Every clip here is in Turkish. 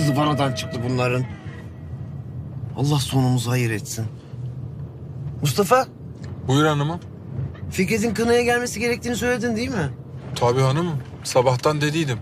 zıvanadan çıktı bunların. Allah sonumuzu hayır etsin. Mustafa, Buyur hanımım. Fikret'in kınaya gelmesi gerektiğini söyledin değil mi? Tabii hanımım. Sabahtan dediydim.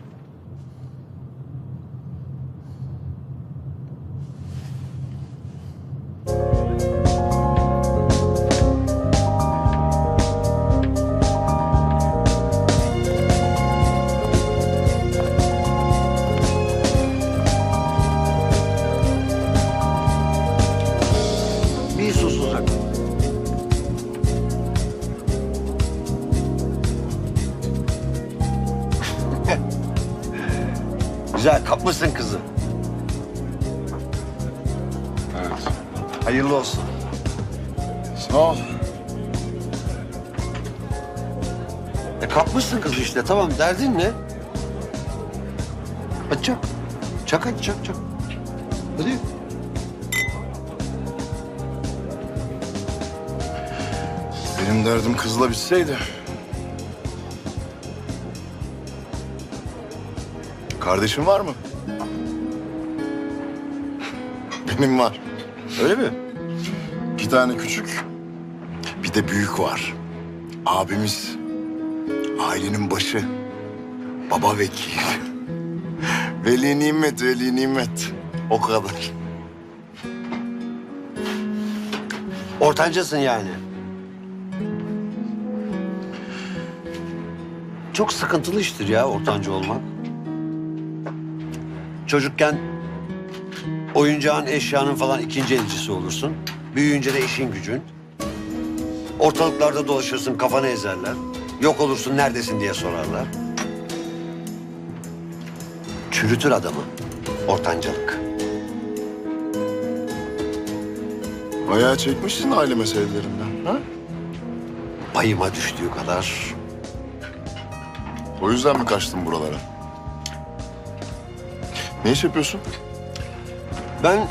Güzel, kapmışsın kızı. Evet. Hayırlı olsun. Sağ ol. E kapmışsın kızı işte, tamam. Derdin ne? Hadi çak. Çak hadi, çak çak. Hadi. Benim derdim kızla bitseydi. Kardeşin var mı? Benim var. Öyle mi? İki tane küçük, bir de büyük var. Abimiz, ailenin başı, baba vekil. Veli nimet, veli nimet. O kadar. Ortancasın yani. Çok sıkıntılı iştir ya ortanca olmak. Çocukken oyuncağın, eşyanın falan ikinci elcisi olursun. Büyüyünce de işin gücün. Ortalıklarda dolaşırsın, kafanı ezerler. Yok olursun, neredesin diye sorarlar. Çürütür adamı ortancalık. Bayağı çekmişsin aile meselelerinden. Ha? Payıma düştüğü kadar O yüzden mi kaçtın buralara? Ne iş yapıyorsun? Ben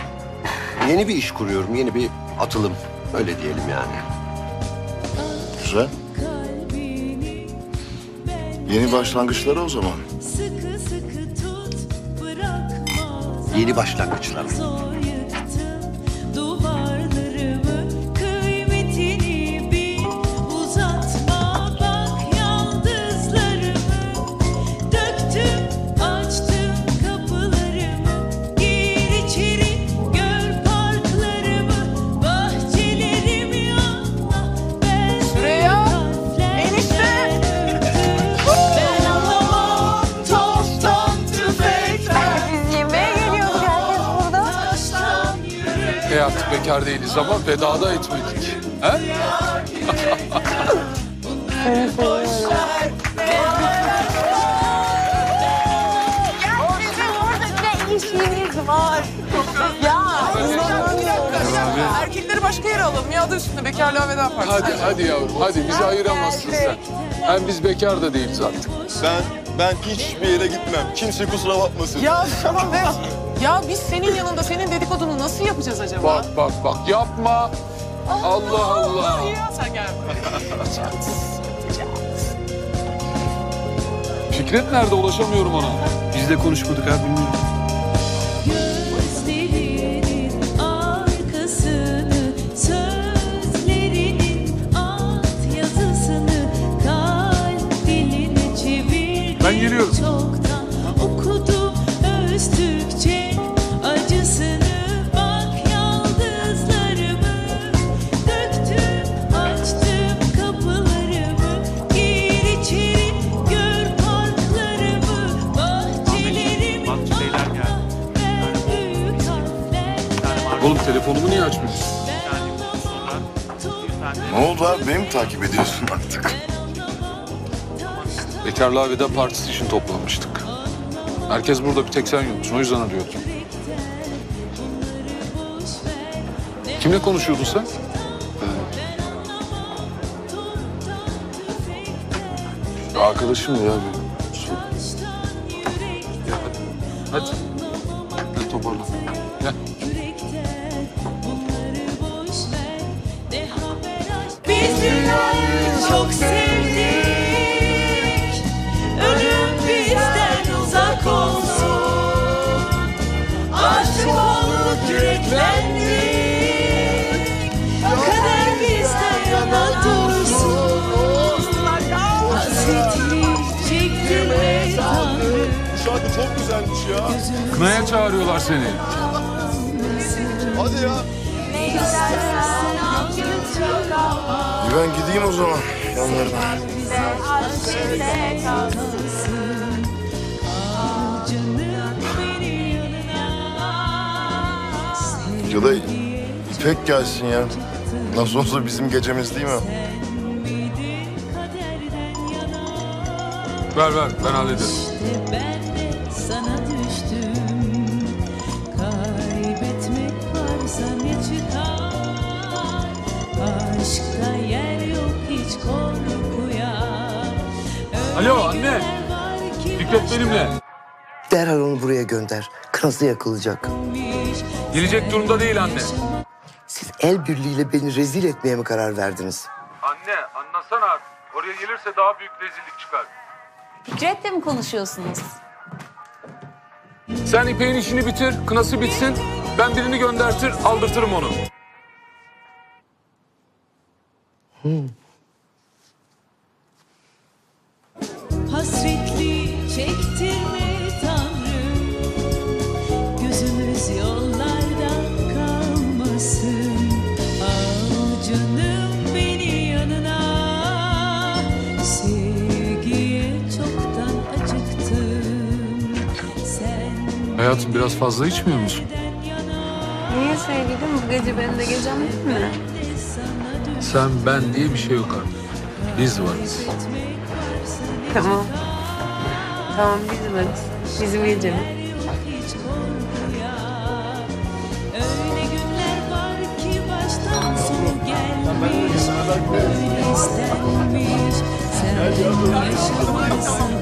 yeni bir iş kuruyorum, yeni bir atılım. Öyle diyelim yani. Güzel. Yeni başlangıçlara o zaman. Yeni başlangıçlar. Artık bekar değiliz ama veda da etmedik. He? Ya bizim orada ne işimiz var? Ya inanamıyorum. Erkekleri başka yere alalım ya adı üstünde bekarlığa veda partisi. Hadi hadi yavrum hadi bizi ayıramazsın sen. Hem biz bekar da değiliz artık. Ben ben hiçbir yere gitmem. Kimse kusura bakmasın. Ya tamam be. Ya biz senin yanında senin dedikodunu nasıl yapacağız acaba? Bak bak bak yapma. Allah Allah. Ya sen gel. Fikret nerede ulaşamıyorum ona. Biz de konuşmadık abi bilmiyorum. Çevirdim. Ben geliyorum. Çoktan okudum öz Türkçe acısını bak döktüm açtım gir içeri gör Oğlum telefonumu niye açmıyorsun? Ne oldu abi? Beni mi takip ediyorsun artık? Bekarlığa veda partisi için toplanmıştık. Herkes burada bir tek sen yoksun o yüzden arıyordum. Kimle konuşuyordun sen? Arkadaşım ya. Ya hadi. Hadi. Toparlan. Gel. biz çok sevdik Kınaya çağırıyorlar seni. Hadi ya. İyi ben gideyim o zaman yanlarına. Ya da İpek gelsin ya. Nasıl olsa bizim gecemiz değil mi? Ver ver ben hallederim. Ki Fikret benimle. Derhal onu buraya gönder. Kınası yakılacak. Gelecek durumda değil anne. Siz el birliğiyle beni rezil etmeye mi karar verdiniz? Anne anlasana artık. Oraya gelirse daha büyük rezillik çıkar. Fikret'le mi konuşuyorsunuz? Sen İpek'in işini bitir, kınası bitsin. Ben birini göndertir, aldırtırım onu. Hasretli Hayatım biraz fazla içmiyor musun? Niye sevgilim? Bu gece benim de gecem değil mi? Sen ben diye bir şey yok artık. Biz varız. Tamam. Tamam bizim varız. Bizim gecemiz. yok hiç korkuya Öyle günler var ki baştan sonu gelmiş Böyle istenmiş Sen yaşamalısın